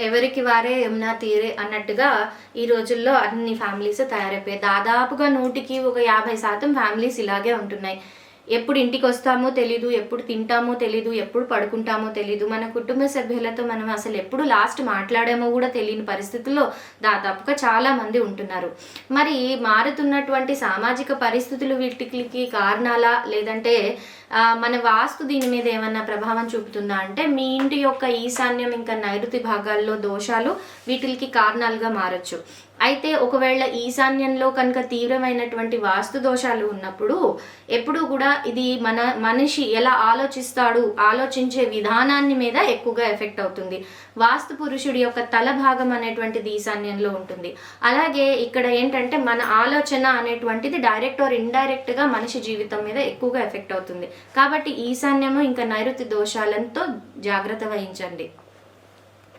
ఎవరికి వారే యమునా తీరే అన్నట్టుగా ఈ రోజుల్లో అన్ని ఫ్యామిలీస్ తయారైపోయాయి. దాదాపుగా నూటికి ఒక యాభై శాతం ఫ్యామిలీస్ ఇలాగే ఉంటున్నాయి. ఎప్పుడు ఇంటికి వస్తామో తెలీదు ఎప్పుడు తింటామో తెలీదు ఎప్పుడు పడుకుంటామో తెలీదు. మన కుటుంబ సభ్యులతో మనం అసలు ఎప్పుడు లాస్ట్ మాట్లాడామో కూడా తెలియని పరిస్థితుల్లో దాదాపుగా చాలా మంది ఉంటున్నారు. మరి మారుతున్నటువంటి సామాజిక పరిస్థితులు వీటికి కారణాలా? లేదంటే మన వాస్తు దీని మీద ఏమన్నా ప్రభావం చూపుతుందా? అంటే మీ ఇంటి యొక్క ఈశాన్యం ఇంకా నైరుతి భాగాల్లో దోషాలు వీటికి కారణాలుగా మారచ్చు. అయితే ఒకవేళ ఈశాన్యంలో కనుక తీవ్రమైనటువంటి వాస్తు దోషాలు ఉన్నప్పుడు ఎప్పుడూ కూడా ఇది మన మనిషి ఎలా ఆలోచిస్తాడు ఆలోచించే విధానాన్ని మీద ఎక్కువగా ఎఫెక్ట్ అవుతుంది. వాస్తు పురుషుడి యొక్క తల భాగం అనేటువంటిది ఈశాన్యంలో ఉంటుంది. అలాగే ఇక్కడ ఏంటంటే మన ఆలోచన అనేటువంటిది డైరెక్ట్ ఆర్ ఇండైరెక్ట్గా మనిషి జీవితం మీద ఎక్కువగా ఎఫెక్ట్ అవుతుంది. కాబట్టి ఈశాన్యము ఇంకా నైరుతి దోషాలతో జాగ్రత్త వహించండి.